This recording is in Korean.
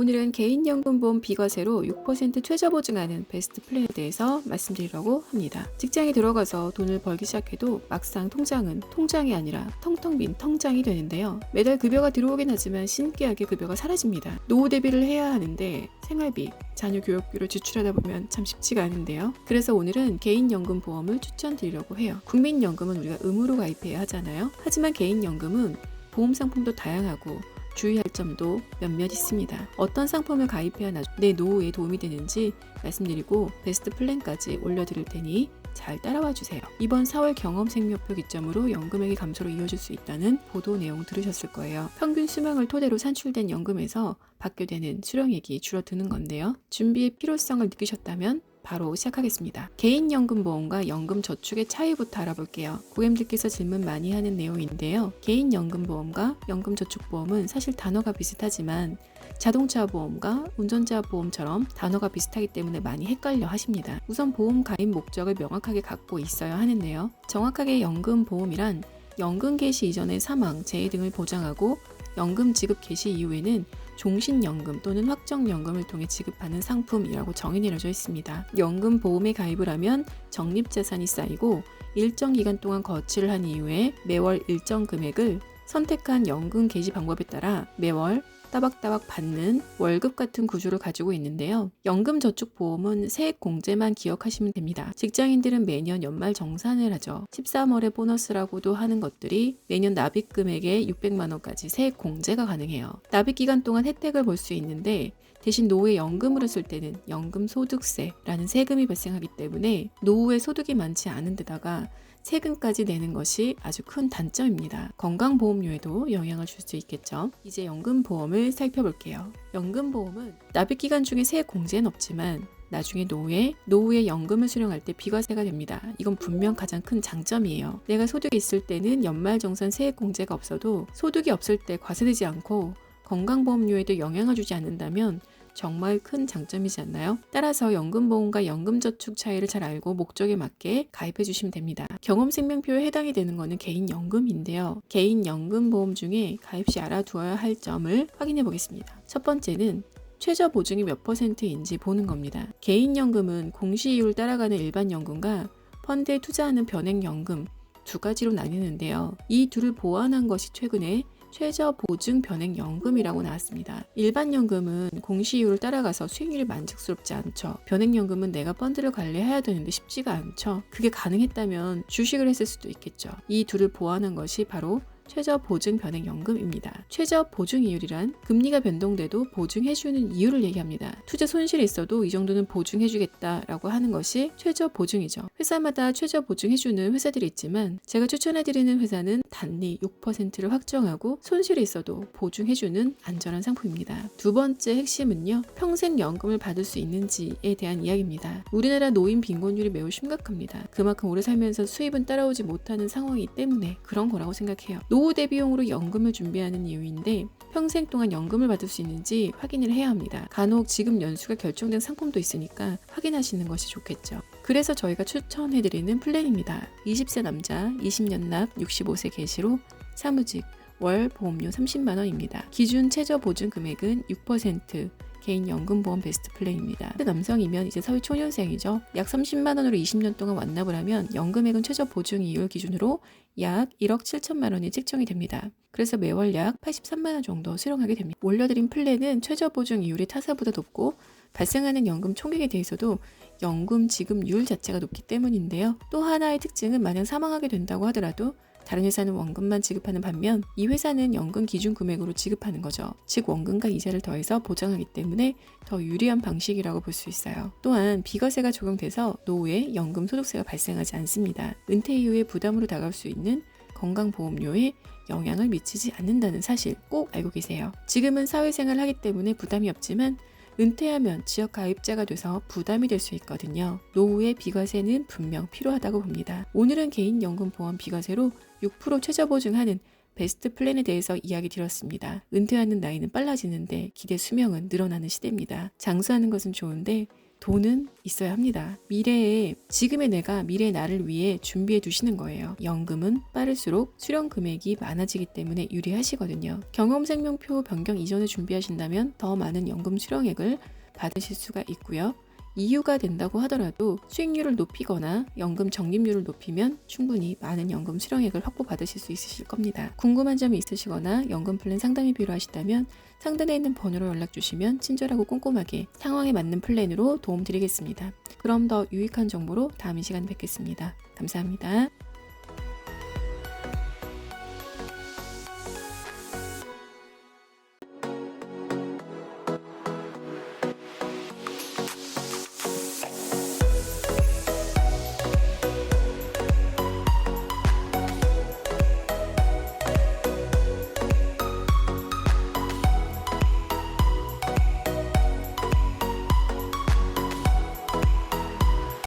오늘은 개인연금보험 비과세로 6% 최저 보증하는 베스트 플랜에 대해서 말씀드리려고 합니다. 직장에 들어가서 돈을 벌기 시작해도 막상 통장은 통장이 아니라 텅텅 빈 통장이 되는데요. 매달 급여가 들어오긴 하지만 신기하게 급여가 사라집니다. 노후 대비를 해야 하는데 생활비, 자녀 교육비로 지출하다 보면 참 쉽지가 않은데요. 그래서 오늘은 개인연금보험을 추천드리려고 해요. 국민연금은 우리가 의무로 가입해야 하잖아요. 하지만 개인연금은 보험 상품도 다양하고 주의할 점도 몇몇 있습니다. 어떤 상품을 가입해야 내 노후에 도움이 되는지 말씀드리고 베스트 플랜까지 올려드릴 테니 잘 따라와 주세요. 이번 4월 경험 생명표 기점으로 연금액이 감소로 이어질 수 있다는 보도 내용 들으셨을 거예요. 평균 수명을 토대로 산출된 연금에서 받게 되는 수령액이 줄어드는 건데요. 준비의 필요성을 느끼셨다면 바로 시작하겠습니다. 개인연금보험과 연금저축의 차이부터 알아볼게요. 고객님들께서 질문 많이 하는 내용인데요. 개인연금보험과 연금저축보험은 사실 단어가 비슷하지만 자동차 보험과 운전자 보험처럼 단어가 비슷하기 때문에 많이 헷갈려 하십니다. 우선 보험 가입 목적을 명확하게 갖고 있어야 하는데요. 정확하게 연금 보험이란 연금 개시 이전의 사망, 재해 등을 보장하고 연금 지급 개시 이후에는 종신연금 또는 확정연금을 통해 지급하는 상품이라고 정의 내려 져 있습니다. 연금 보험에 가입을 하면 적립자산이 쌓이고 일정 기간 동안 거치를 한 이후에 매월 일정 금액을 선택한 연금 개시 방법에 따라 매월 따박따박 받는 월급 같은 구조를 가지고 있는데요. 연금저축보험은 세액 공제만 기억하시면 됩니다. 직장인들은 매년 연말 정산을 하죠. 13월에 보너스라고도 하는 것들이 매년 납입 금액의 600만 원까지 세액 공제가 가능해요. 납입 기간 동안 혜택을 볼 수 있는데 대신 노후에 연금으로 쓸 때는 연금소득세라는 세금이 발생하기 때문에 노후에 소득이 많지 않은 데다가 세금까지 내는 것이 아주 큰 단점입니다. 건강보험료에도 영향을 줄 수 있겠죠. 이제 연금보험을 살펴볼게요. 연금보험은 납입기간 중에 세액 공제는 없지만 나중에 노후에 노후에 연금을 수령할 때 비과세가 됩니다. 이건 분명 가장 큰 장점이에요. 내가 소득이 있을 때는 연말정산 세액 공제가 없어도 소득이 없을 때 과세되지 않고 건강보험료에도 영향을 주지 않는다면 정말 큰 장점이지 않나요? 따라서 연금보험과 연금저축 차이를 잘 알고 목적에 맞게 가입해 주시면 됩니다. 경험생명표에 해당이 되는 것은 개인연금인데요. 개인연금보험 중에 가입 시 알아두어야 할 점을 확인해 보겠습니다. 첫 번째는 최저 보증이 몇 퍼센트인지 보는 겁니다. 개인연금은 공시이율 따라가는 일반연금과 펀드에 투자하는 변액연금 두 가지로 나뉘는데요. 이 둘을 보완한 것이 최근에 최저 보증 변액 연금이라고 나왔습니다. 일반 연금은 공시이율을 따라가서 수익률이 만족스럽지 않죠. 변액 연금은 내가 펀드를 관리해야 되는데 쉽지가 않죠. 그게 가능했다면 주식을 했을 수도 있겠죠. 이 둘을 보완한 것이 바로 최저 보증 변액 연금입니다. 최저 보증 이율이란 금리가 변동돼도 보증해주는 이유를 얘기합니다. 투자 손실이 있어도 이 정도는 보증해주겠다라고 하는 것이 최저 보증이죠. 회사마다 최저 보증해주는 회사들이 있지만 제가 추천해드리는 회사는 단리 6%를 확정하고 손실이 있어도 보증해주는 안전한 상품입니다. 두 번째 핵심은요. 평생 연금을 받을 수 있는지에 대한 이야기입니다. 우리나라 노인 빈곤율이 매우 심각합니다. 그만큼 오래 살면서 수입은 따라오지 못하는 상황이기 때문에 그런 거라고 생각해요. 노후 대비용으로 연금을 준비하는 이유인데 평생 동안 연금을 받을 수 있는지 확인을 해야 합니다. 간혹 지금 연수가 결정된 상품도 있으니까 확인하시는 것이 좋겠죠. 그래서 저희가 추천해드리는 플랜입니다. 20세 남자, 20년 납, 65세 개시로 사무직, 월 보험료 30만 원입니다. 기준 최저 보증 금액은 6%, 개인연금보험 베스트 플랜입니다. 남성이면 이제 사회 초년생이죠. 약 30만 원으로 20년 동안 완납을 하면 연금액은 최저 보증 이율 기준으로 약 1억 7천만 원이 책정이 됩니다. 그래서 매월 약 83만 원 정도 수령하게 됩니다. 올려드린 플랜은 최저 보증 이율이 타사보다 높고 발생하는 연금 총액에 대해서도 연금 지급률 자체가 높기 때문인데요. 또 하나의 특징은 만약 사망하게 된다고 하더라도 다른 회사는 원금만 지급하는 반면 이 회사는 연금 기준 금액으로 지급하는 거죠. 즉 원금과 이자를 더해서 보장하기 때문에 더 유리한 방식이라고 볼 수 있어요. 또한 비과세가 적용돼서 노후에 연금 소득세가 발생하지 않습니다. 은퇴 이후에 부담으로 다가올 수 있는 건강보험료에 영향을 미치지 않는다는 사실 꼭 알고 계세요. 지금은 사회생활을 하기 때문에 부담이 없지만 은퇴하면 지역 가입자가 돼서 부담이 될 수 있거든요. 노후의 비과세는 분명 필요하다고 봅니다. 오늘은 개인연금보험 비과세로 6% 최저 보증하는 베스트 플랜에 대해서 이야기 드렸습니다. 은퇴하는 나이는 빨라지는데 기대 수명은 늘어나는 시대입니다. 장수하는 것은 좋은데 돈은 있어야 합니다. 미래에 지금의 내가 미래의 나를 위해 준비해 두시는 거예요. 연금은 빠를수록 수령 금액이 많아지기 때문에 유리하시거든요. 경험 생명표 변경 이전에 준비하신다면 더 많은 연금 수령액을 받으실 수가 있고요. 이유가 된다고 하더라도 수익률을 높이거나 연금 적립률을 높이면 충분히 많은 연금 수령액을 확보받으실 수 있으실 겁니다. 궁금한 점이 있으시거나 연금 플랜 상담이 필요하시다면 상단에 있는 번호로 연락 주시면 친절하고 꼼꼼하게 상황에 맞는 플랜으로 도움 드리겠습니다. 그럼 더 유익한 정보로 다음 이 시간에 뵙겠습니다. 감사합니다.